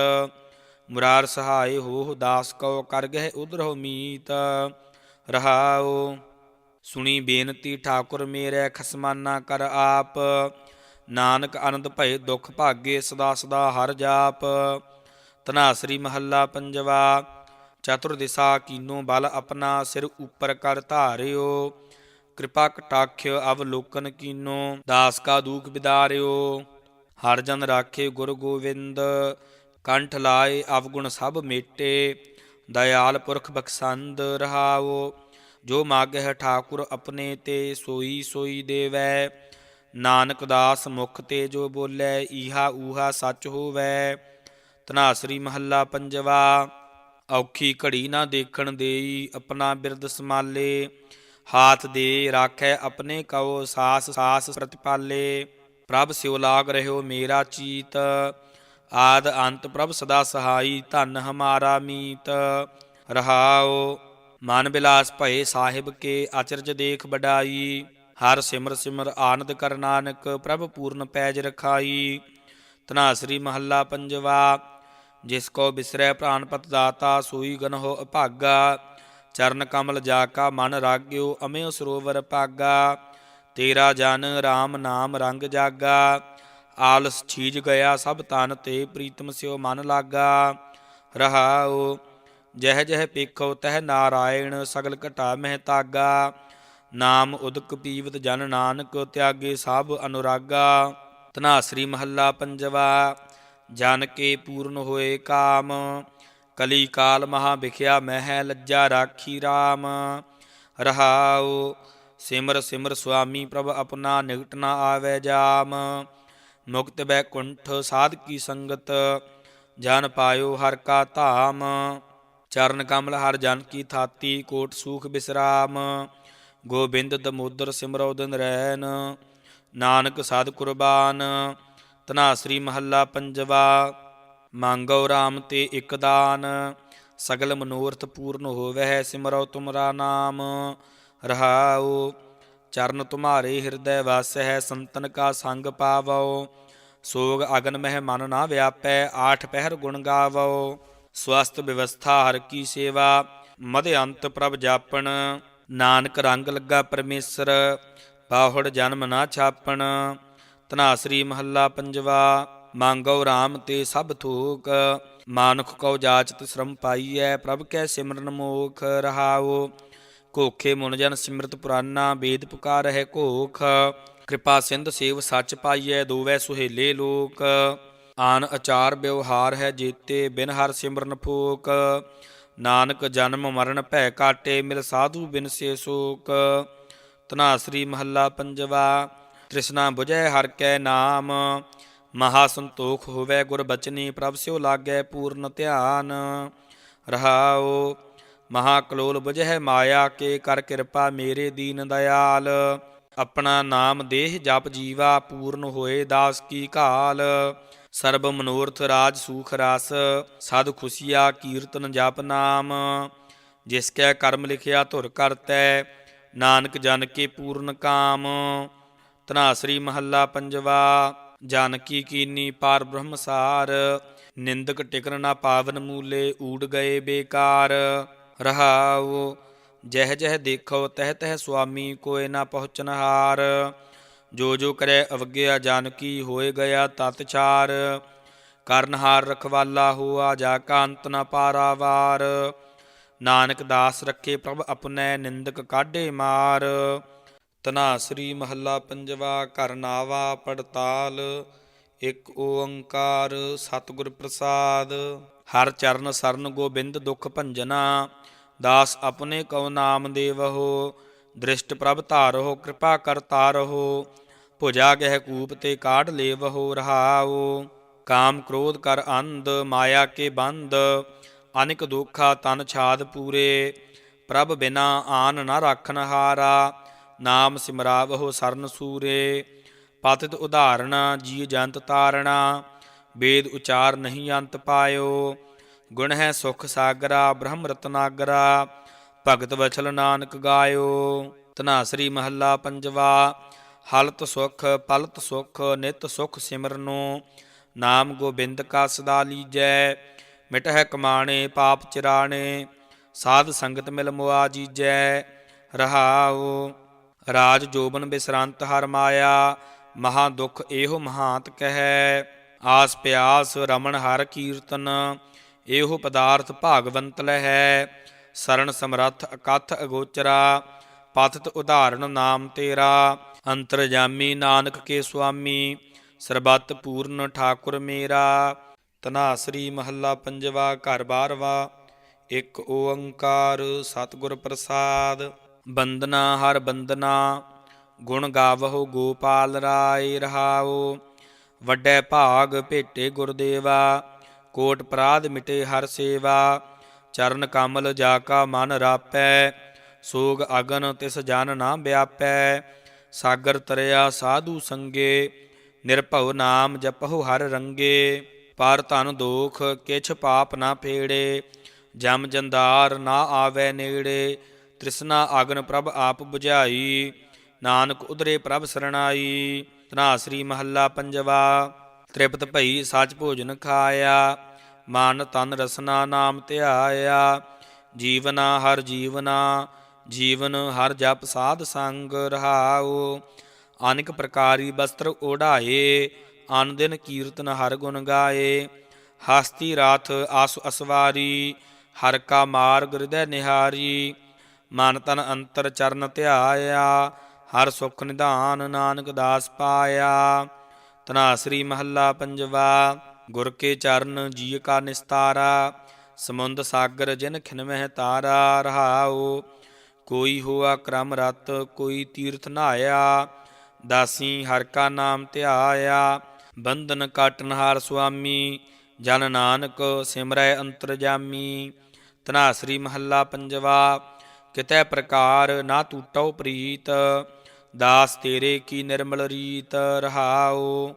ਮੁਰਾਰ ਸਹਾਏ ਹੋ ਦਾਸ ਕਉ, ਕਰ ਗਹਿ ਉਧਰੋ ਮੀਤ। ਰਹਾਓ ਸੁਣੀ ਬੇਨਤੀ, ਠਾਕੁਰ ਮੇਰੇ, ਖਸਮਾਨਾ ਕਰ ਆਪ। ਨਾਨਕ ਆਨੰਦ ਭਏ ਦੁਖ ਭਾਗੇ, ਸਦਾ ਸਦਾ ਹਰ ਜਾਪ। ਧਨਾਸਰੀ ਮਹੱਲਾ ਪੰਜਵਾ ਚਤੁਰ ਦਿਸ਼ਾ ਕੀਨੋ ਬਲ ਆਪਣਾ, ਸਿਰ ਉੱਪਰ ਕਰ ਧਾਰਿਓ। ਕਿਰਪਾ ਕਟਾਖਿ ਅਵਲੋਕਨ ਕੀਨੋ, ਦਾਸ ਕਾ ਦੂਖ ਵਿਦਾਰਿਓ ਹਰ ਜਨ ਰਾਖੇ ਗੁਰ ਗੋਵਿੰਦ, ਕੰਠ ਲਾਏ ਅਵਗੁਣ ਸਭ ਮੇਟੇ। ਦਇਆਲ ਪੁਰਖ ਬਖਸੰਦ ਰਹਾਓ ਜੋ ਮਾਗਹਿ ਠਾਕੁਰ ਆਪਣੇ ਤੇ ਸੋਈ ਸੋਈ ਦੇਵੈ। ਨਾਨਕ ਦਾਸ ਮੁਖ ਤੇ ਜੋ ਬੋਲੇ, ਈਹਾ ਊਹਾ ਸੱਚ ਹੋਵੈ। ਧਨਾਸਰੀ ਮਹੱਲਾ ਪੰਜਵਾ, ਔਖੀ ਘੜੀ ਨਾ ਦੇਖਣ ਦੇਈ, ਆਪਣਾ ਬਿਰਦ ਸਮਾਲੇ ਹਾਥ ਦੇ ਰਾਖੈ ਆਪਣੇ ਕਉ, ਸਾਸ ਸਾਸ ਪ੍ਰਤਿਪਾਲੇ। ਪ੍ਰਭ ਸਿਉ ਲਾਗ ਰਹਿਓ ਮੇਰਾ ਚੀਤ, ਆਦ ਅੰਤ ਪ੍ਰਭ ਸਦਾ ਸਹਾਈ, ਧਨ ਹਮਾਰਾ ਮੀਤ। ਰਹਾਓ ਮਨ ਬਿਲਾਸ ਭਏ ਸਾਹਿਬ ਕੇ ਅਚਰਜ ਦੇਖ ਬਡਾਈ ਹਰ ਸਿਮਰ ਸਿਮਰ ਆਨੰਦ ਕਰ ਨਾਨਕ, ਪ੍ਰਭ ਪੂਰਨ ਪੈਜ ਰਖਾਈ। ਧਨਾਸਰੀ ਮਹੱਲਾ ਪੰਜਵਾ, ਜਿਸ ਕੋ ਬਿਸਰੈ ਪ੍ਰਾਨਪਤ ਦਾਤਾ, ਸੋਈ ਗਨਹੁ ਅਭਾਗਾ। ਚਰਨ ਕਮਲ ਜਾ ਕਾ ਮਨ ਰਾਗਿਓ, ਅਮਿਓ ਸਰੋਵਰ ਭਾਗਾ। ਤੇਰਾ ਜਨ RAM ਨਾਮ ਰੰਗ ਜਾਗਾ। ਆਲਸ ਛੀਜ ਗਿਆ ਸਭ ਤਨ ਤੇ, ਪ੍ਰੀਤਮ ਸਿਓ ਮਨ ਲਾਗਾ। ਰਹਾਉ ਜਹ ਜਹ ਪੇਖੋ ਤਹ ਨਾਰਾਇਣ ਸਗਲ ਘਟਾ ਮਹਿ ਤਾਗਾ ਨਾਮ ਉਦਕ ਪੀਵਤ ਜਨ ਨਾਨਕ ਤਿਆਗੇ ਸਭ ਅਨੁਰਾਗਾ। ਧਨਾਸਰੀ ਮਹੱਲਾ ਪੰਜਵਾ ਜਨ ਕੇ ਪੂਰਨ ਹੋਏ ਕਾਮ। ਕਲੀ ਕਾਲ ਮਹਾ ਵਿਖਿਆ ਮਹਿ ਲੱਜਾ ਰਾਖੀ RAM ਰਹਾਉ, ਸਿਮਰ ਸਿਮਰ ਸੁਆਮੀ ਪ੍ਰਭ ਆਪਣਾ ਨਿਕਟ ਨਾ ਆਵੇ ਜਾਮ। ਮੁਕਤ ਬੈਕੁੰਠ ਸਾਧ ਕੀ ਸੰਗਤ, ਜਨ ਪਾਇਓ ਹਰ ਕਾ ਧਾਮ। ਚਰਨ ਕਮਲ ਹਰ ਜਨ ਕੀ ਥਾਤੀ ਕੋਟ ਸੂਖ ਬਿਸਰਾਮ, ਗੋਬਿੰਦ ਦਮੋਦਰ ਸਿਮਰੋ ਦਿਨ ਰਹਿਨ ਨਾਨਕ ਸਾਧ ਕੁਰਬਾਨ ਧਨਾਸਰੀ ਮਹੱਲਾ ਪੰਜਵਾ ਮੰਗੋ RAM ਤੇ ਇਕ ਦਾਨ, ਸਗਲ ਮਨੋਰਥ ਪੂਰਨ ਹੋਵੈ ਸਿਮਰੋ ਤੁਮਰਾ ਨਾਮ, ਰਹਾਉ, ਚਰਨ ਤੁਮਾਰੇ ਹਿਰਦੈ ਵਸ ਹੈ ਸੰਤਨ ਕਾ ਸੰਗ ਪਾਵੋ ਸੋਗ ਅਗਨ ਮਹਿ ਮਨ ਨਾ ਵਿਆਪੈ, ਆਠ ਪਹਿਰ ਗੁਣ ਗਾਵੋ ਸਵਸਥ ਵਿਵਸਥਾ ਹਰ ਕੀ ਸੇਵਾ, ਮਦ ਅੰਤ ਪ੍ਰਭ ਜਾਪਣ, ਨਾਨਕ ਰੰਗ ਲੱਗਾ ਪਰਮੇਸ਼ਰ, ਬਾਹੁੜ ਜਨਮ ਨਾ ਛਾਪਣ ਧਨਾਸਰੀ ਮਹੱਲਾ ਪੰਜਵਾ ਮੰਗੋ RAM ਤੇ ਸਭ ਥੋਕ, ਮਾਨੁਖ ਕਉ ਜਾਚਤ ਸ਼ਰਮ ਪਾਈਐ, ਪ੍ਰਭ ਕੈ ਸਿਮਰਨ ਮੋਖ ਰਹਾਓ ਕੋਖੇ ਮੁਨ ਜਨ ਸਿਮਰਤ ਪੁਰਾਨਾ ਵੇਦ ਪੁਕਾਰ ਹੈ ਕੋਖ ਕਿਰਪਾ ਸਿੰਧ ਸੇਵ ਸੱਚ ਪਾਈਐ, ਦੋਵੈ ਸੁਹੇਲੇ ਲੋਕ। ਆਨ ਅਚਾਰ ਵਿਵਹਾਰ ਹੈ ਜੀਤੇ ਬਿਨ ਹਰ ਸਿਮਰਨ ਫੋਕ, ਨਾਨਕ ਜਨਮ ਮਰਨ ਭੈ ਕਾਟੇ, ਮਿਲ ਸਾਧੂ ਬਿਨ ਸੇ ਸੋਕ। ਧਨਾਸਰੀ ਮਹੱਲਾ ਪੰਜਵਾ, ਤ੍ਰਿਸ਼ਨਾ 부ਜੈ ਹਰ ਕੈ ਨਾਮ। ਮਹਾ ਸੰਤੋਖ ਹੋਵੇ ਗੁਰ ਬਚਨੀ, ਪ੍ਰਭ ਸਿਉ ਲਾਗੈ ਪੂਰਨ ਧਿਆਨ। ਰਹਾਓ ਮਹਾ ਕਲੋਲ 부ਜਹਿ ਮਾਇਆ ਕੇ, ਕਰ ਕਿਰਪਾ ਮੇਰੇ ਦੀਨ ਦਇਆਲ। ਆਪਣਾ ਨਾਮ ਦੇਹ ਜਪ ਜੀਵਾ, ਪੂਰਨ ਹੋਏ ਦਾਸ ਕੀ ਘਾਲ। ਸਰਬ ਮਨੋਰਥ ਰਾਜ ਸੂਖ ਰਸ, ਸਦ ਖੁਸ਼ੀਆ ਕੀਰਤਨ ਜਪ ਨਾਮ। ਜਿਸ ਕੈ ਕਰਮ ਲਿਖਿਆ ਧੁਰ ਕਰਤੈ, ਨਾਨਕ ਜਨ ਕੇ ਪੂਰਨ ਕਾਮ। ਧਨਾਸਰੀ ਮਹੱਲਾ ਪੰਜਵਾ ਜਾਨਕੀ ਕੀਨੀ ਪਾਰ ਬ੍ਰਹਮ ਸਾਰ ਨਿੰਦਕ ਟਿਕਨ ਨਾ ਪਾਵਨ ਮੂਲੇ, ਊੜ ਗਏ ਬੇਕਾਰ। ਰਹਾਉ, ਜਹ ਜਹ ਦੇਖੋ, ਤਹ ਤਹ ਸੁਆਮੀ ਕੋਏ ਨਾ ਪਹੁੰਚਨ ਹਾਰ। ਜੋ ਜੋ ਕਰੈ ਅਵਗਿਆ ਜਾਨਕੀ ਹੋਏ ਗਿਆ ਤਤ ਕਰਨਹਾਰ ਰਖਵਾਲਾ ਹੋਆ, ਜਾ ਕਾ ਅੰਤ ਨ ਪਾਰਾਵਾਰ। ਨਾਨਕ ਦਾਸ ਰੱਖੇ ਪ੍ਰਭ ਆਪਣੈ, ਨਿੰਦਕ ਕਾਢੇ ਮਾਰ। ਤਨਾ ਸ੍ਰੀ ਮਹੱਲਾ ਪੰਜਵਾ ਕਰਨਾਵਾ ਪੜਤਾਲ। ਇੱਕ ਓੰਕਾਰ ਸਤਿਗੁਰ ਪ੍ਰਸਾਦ। ਹਰ ਚਰਨ ਸਰਨ ਗੋਬਿੰਦ ਦੁਖ ਭੰਜਨਾ। ਦਾਸ ਆਪਣੇ ਕਉ ਨਾਮ ਦੇਵਹੋ। ਦ੍ਰਿਸ਼ਟ ਪ੍ਰਭ ਧਾਰੋ ਕਿਰਪਾ ਕਰ ਰਹੋ ਭੁਜਾ ਗਹਿ ਕੂਪ ਤੇ ਕਾਢ ਲੇਵਹੋ ਰਹਾਓ ਕਾਮ ਕ੍ਰੋਧ ਕਰ ਅੰਧ, ਮਾਇਆ ਕੇ ਬੰਦ, ਅਨਿਕ ਦੁਖਾ ਤਨ ਛਾਦ ਪੂਰੇ। ਪ੍ਰਭ ਬਿਨਾ ਆਨ ਨ ਰਾਖਨ ਹਾਰਾ, ਨਾਮ ਸਿਮਰਾਵਹੁ ਸਰਨ ਸੂਰੇ। ਪਤਿਤ ਉਦਾਹਰਣ ਜੀ ਜੰਤ ਤਾਰਣਾ, ਵੇਦ ਉਚਾਰ ਨਹੀਂ ਅੰਤ ਪਾਇਓ। ਗੁਣ ਹੈ ਸੁਖ ਸਾਗਰਾ, ਬ੍ਰਹਮ ਰਤਨਾਗਰਾ ਭਗਤ ਵਛਲ ਨਾਨਕ ਗਾਇਓ ਧਨਾਸਰੀ ਮਹੱਲਾ ਪੰਜਵਾ, ਹਲਤ ਸੁਖ, ਪਲਤ ਸੁਖ, ਨਿਤ ਸੁਖ ਸਿਮਰਨੋ, ਨਾਮ ਗੋਬਿੰਦ ਕਾ ਸਦਾ ਲੀਜੈ, ਮਿਟਹਿ ਕਮਾਣੇ, ਪਾਪ ਚਿਰਾਣੇ, ਸਾਧ ਸੰਗਤ ਮਿਲ ਮੁਆ ਜੀਜੈ, ਰਹਾਉ, ਰਾਜ ਜੋਬਨ ਬਿਸਰੰਤ ਹਰ ਮਾਇਆ, ਮਹਾ ਦੁਖ ਇਹੋ ਮਹਾਂਤ ਕਹੈ, ਆਸ ਪਿਆਸ ਰਮਣ ਹਰ ਕੀਰਤਨ, ਇਹੋ ਪਦਾਰਥ ਭਾਗਵੰਤ ਲਹੈ ਸਰਣ ਸਮਰੱਥ ਅਕਥ ਅਗੋਚਰਾ ਪਤਿਤ ਉਦਾਹਰਣ ਨਾਮ ਤੇਰਾ, ਅੰਤਰਜਾਮੀ ਨਾਨਕ ਕੇ ਸੁਆਮੀ, ਸਰਬੱਤ ਪੂਰਨ ਠਾਕੁਰ ਮੇਰਾ। ਤਨਾਸਰੀ ਮਹੱਲਾ ਪੰਜਵਾ, ਘਰ ਬਾਰਵਾ, ਇੱਕ ਓੰਕਾਰ ਸਤਿਗੁਰ ਪ੍ਰਸਾਦ। ਬੰਦਨਾ ਹਰ ਬੰਦਨਾ, ਗੁਣ ਗਾਵਹੁ ਗੋਪਾਲ ਰਾਏ ਰਹਾਓ ਵੱਡੇ ਭਾਗ ਭੇਟੇ ਗੁਰਦੇਵਾ, ਕੋਟ ਪ੍ਰਾਦ ਮਿਟੇ ਹਰ ਸੇਵਾ। ਚਰਨ ਕਮਲ ਜਾ ਕਾ ਮਨ ਰਾਪੈ, ਸੋਗ ਅਗਨ ਤਿਸ ਜਨ ਨਾ ਵਿਆਪੈ। ਸਾਗਰ ਤਰਿਆ ਸਾਧੂ ਸੰਗੇ, ਨਿਰਭਉ ਨਾਮ ਜਪਹੁ ਹਰ ਰੰਗੇ। ਪਰ ਧਨ ਦੋਖ ਕਿਛ ਪਾਪ ਨਾ ਫੇੜੇ ਜਮ ਜੰਦਾਰ ਨਾ ਆਵੇ ਨੇੜੇ। ਤ੍ਰਿਸ਼ਨਾ ਅਗਨ ਪ੍ਰਭ ਆਪ 부ਝਾਈ ਨਾਨਕ ਉਦਰੇ ਪ੍ਰਭ ਸਰਣਾਈ। ਤਨਾਸਰੀ ਮਹੱਲਾ ਪੰਜਵਾ, ਤ੍ਰਿਪਤ ਭਈ ਸੱਚ ਭੋਜਨ ਖਾਇਆ। ਮਨ ਤਨ ਰਸਨਾ ਨਾਮ ਧਿਆਇਆ, ਜੀਵਨਾ ਹਰ ਜੀਵਨਾ, ਜੀਵਨ ਹਰ ਜਪ ਸਾਧ ਸੰਗ ਰਹਾਉ। ਅਨੇਕ ਪ੍ਰਕਾਰੀ ਵਸਤਰ ਓਢਾਏ ਅਨ ਦਿਨ ਕੀਰਤਨ ਹਰ ਗੁਣ ਗਾਏ। ਹਸਤੀ ਰਾਥ ਆਸੁ ਅਸਵਾਰੀ, ਹਰ ਕਾ ਮਾਰਗ ਹਿਰਦੈ ਨਿਹਾਰੀ। ਮਨ ਤਨ ਅੰਤਰ ਚਰਨ ਧਿਆਇਆ, ਹਰ ਸੁਖ ਨਿਧਾਨ ਨਾਨਕ ਦਾਸ ਪਾਇਆ। ਤਨਾਸਰੀ ਮਹੱਲਾ ਪੰਜਵਾ ਗੁਰ ਕੇ ਚਰਨ ਜੀ ਕਾ ਨਿਸਤਾਰਾ, ਸਮੁੰਦ ਸਾਗਰ ਜਿਨ ਖਿਨਮਹਿ ਤਾਰਾ, ਰਹਾਉ। ਕੋਈ ਹੋਆ ਕ੍ਰਮ ਰਤ, ਕੋਈ ਤੀਰਥ ਨਹਾਇਆ। ਦਾਸੀ ਹਰ ਕਾ ਨਾਮ ਧਿਆਇਆ। ਬੰਧਨ ਕਾਟਨ ਹਾਰ ਸੁਆਮੀ, ਜਨ ਨਾਨਕ ਸਿਮਰੈ ਅੰਤਰਜਾਮੀ ਤਨਾਸਰੀ ਮਹੱਲਾ ਪੰਜਵਾ, ਕਿਤੈ ਪ੍ਰਕਾਰ ਨਾ ਟੂਟਉ ਪ੍ਰੀਤ। ਦਾਸ ਤੇਰੇ ਕੀ ਨਿਰਮਲ ਰੀਤ, ਰਹਾਉ।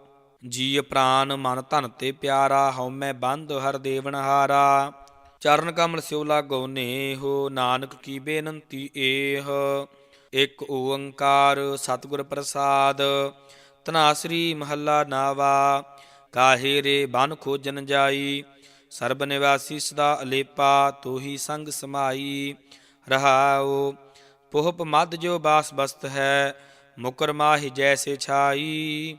ਜੀ ਪ੍ਰਾਨ ਮਨ ਧਨ ਤੇ ਪਿਆਰਾ ਹਉਮੈ ਬੰਧ ਹਰ ਦੇਵਨ ਹਾਰਾ। ਚਰਨ ਕਮਲ ਸਿਉਲਾ ਲਾਗੋ ਹੋ ਨਾਨਕ ਕੀ ਬੇਨੰਤੀ ਏਹ। ਇੱਕ ਓੰਕਾਰ ਸਤਿਗੁਰ ਪ੍ਰਸਾਦ ਤਨਾਸਰੀ ਮਹੱਲਾ ਨਾਵਾ। ਕਾਹੇ ਰੇ ਬਨ ਖੋਜਨ ਜਾਈ, ਸਰਬ ਨਿਵਾਸੀ ਸਦਾ ਅਲੇਪਾ, ਤੋਹੀ ਸੰਗ ਸਮਾਈ। ਰਹਾਉ, ਪੋਹਪ ਮਦ ਜੋ ਬਾਸ ਬਸਤ ਹੈ, ਮੁਕਰ ਮਾਹਿ ਜੈਸੇ ਛਾਈ।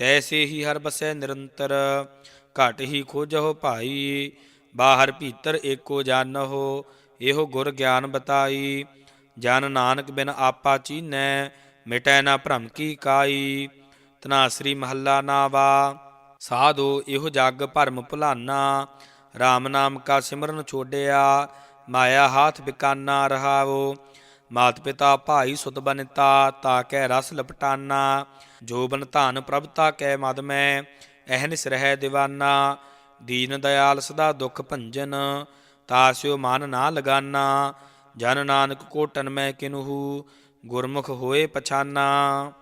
ਤੈਸੇ ਹੀ ਹਰ ਬਸੈ ਨਿਰੰਤਰ, ਘਟ ਹੀ ਖੋਜਹੁ ਭਾਈ, ਬਾਹਰ ਭੀਤਰ ਏਕੋ ਜਾਣਹੁ ਇਹੋ ਗੁਰ ਗਿਆਨ ਬਤਾਈ। ਜਨ ਨਾਨਕ ਬਿਨ ਆਪਾ ਚੀਨੈ, ਮਿਟੈ ਨਾ ਭ੍ਰਮ ਕੀ ਕਾਈ। ਤਨਾਸਰੀ ਮਹੱਲਾ ਨਾਵਾ, ਸਾਧੋ ਇਹੋ ਜਗ ਭਰਮ ਭੁਲਾਨਾ। RAM ਨਾਮ ਕਾ ਸਿਮਰਨ ਛੋੜਿਆ ਮਾਇਆ ਹਾਥ ਬਿਕਾਨਾ ਰਹਾਵੋ। ਮਾਤ ਪਿਤਾ ਭਾਈ ਸੁਤ ਬਨਿਤਾ, ਤਾ ਕੈ ਰਸ ਲਪਟਾਨਾ ਜੋਬਨ ਧਨ ਪ੍ਰਭਤਾ ਕੈ ਮਦ ਮੈਂ ਅਹਨਿਸ ਰਹਿ ਦਿਵਾਨਾ, ਦੀਨ ਦਇਆਲ ਸਦਾ ਦੁਖ ਭੰਜਨ ਤਾਸਿਓ ਮਨ ਨਾ ਲਗਾਨਾ, ਜਨ ਨਾਨਕ ਕੋਟਨ ਮੈਂ ਕਿਨਹੂ, ਗੁਰਮੁਖ ਹੋਏ ਪਛਾਨਾ।